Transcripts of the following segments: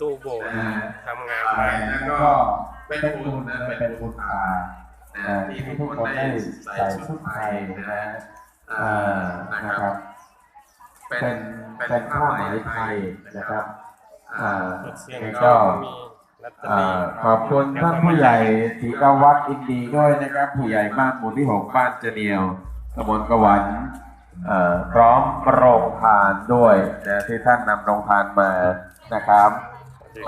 ตู้โบสถ์ทำงานไปแล้วก็เป็นบุญนะเป็นบุญตานะที่ทุกคนได้ใส่ชุดไทยนะนะครับ เป็นเป็นผ้าไหมไทยนะครับแล้วก็ขอบคุณท่านผู้ใหญ่ธีรวัตรอินดีด้วยนะครับ ผู้ใหญ่บ้านหมู่ที่หกบ้านเจเนียวตำบลกวันพร้อมโรงทานด้วยนะที่ท่านนำโรงทานมานะครับ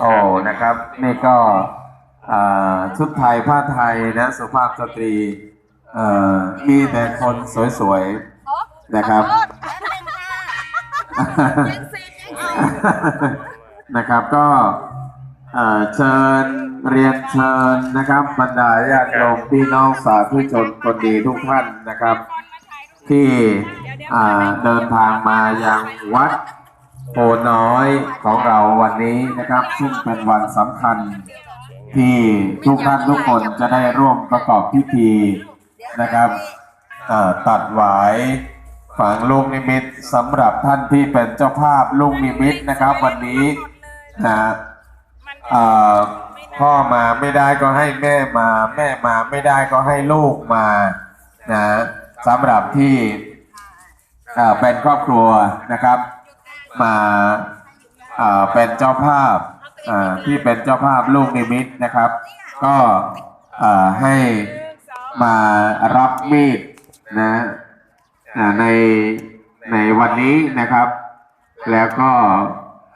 โอ้นะครับนี่ก็ชุดไทยผ้าไทยนะสุภาพสตรีเอ่อมีแต่คนสวยๆนะครับนะครับก็เชิญเรียนเชิญนะครับบรรดาญาติโยมพี่น้องสาธุชนคนดีทุกท่านนะครับ ที่เดินทางมายังวัด โพน้อยของเราวันนี้นะครับ ซึ่งเป็นวันสำคัญที่ทุกท่านทุกคนจะได้ร่วมประกอบพิธีนะครับตัดหวายฝังลูกนิมิตสำหรับท่านที่เป็นเจ้าภาพลูกนิมิตนะครับ วันนี้นะพ่อมาไม่ได้ก็ให้แม่มา แม่มาไม่ได้ก็ให้ลูกมานะสำหรับที่เป็นครอบครัวนะครับ มาเอ่อเป็นเจ้าภาพเอ่อที่เป็นเจ้าภาพลูกนิมิตนะครับ ก็เอ่อให้มารับมีดนะอ่าในในวันนี้นะครับ แล้วก็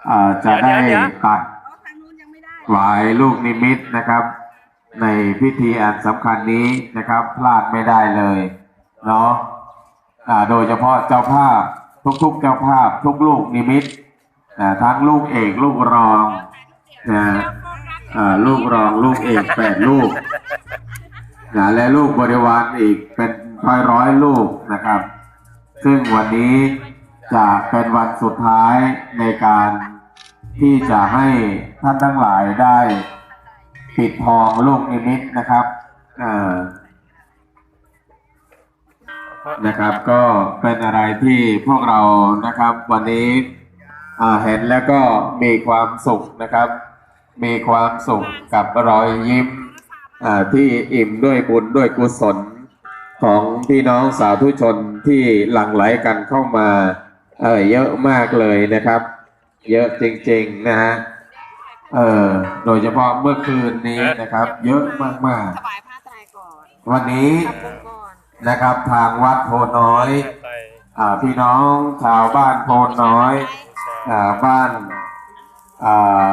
เอ่อจะได้ตัดทางนู้นยังไม่ได้หวายลูกนิมิตนะครับ ในพิธีอันสำคัญนี้นะครับ พลาดไม่ได้เลยเนาะอ่าโดยเฉพาะเจ้าภาพ ทุกๆเจ้าภาพทุกลูกนิมิตทั้งลูกเอกลูกรองนะลูกรองลูกเอกแปดลูกนะและลูกบริวารอีกเป็นร้อยร้อยลูกนะครับ ซึ่งวันนี้จะเป็นวันสุดท้ายในการที่จะให้ท่านทั้งหลายได้ปิดทองลูกนิมิตนะครับ เอ่อ นะครับ ก็เป็นอะไรที่พวกเรานะครับวันนี้อ่าเห็นแล้วก็มีความสุขนะครับ มีความสุขกับรอยยิ้มอ่าที่อิ่มด้วยบุญด้วยกุศลของพี่น้องสาธุชนที่หลั่งไหลกันเข้ามาเออเยอะมากเลยนะครับ เยอะจริงๆนะฮะเออโดยเฉพาะเมื่อคืนนี้นะครับ เยอะมากถวายผ้าไตรก่อนๆวันนี้ทำบุญก่อ นนะครับ ทางวัดโพน้อยไปอ่าพี่น้องชาวบ้านโพน้อยอ่าบ้านอ่า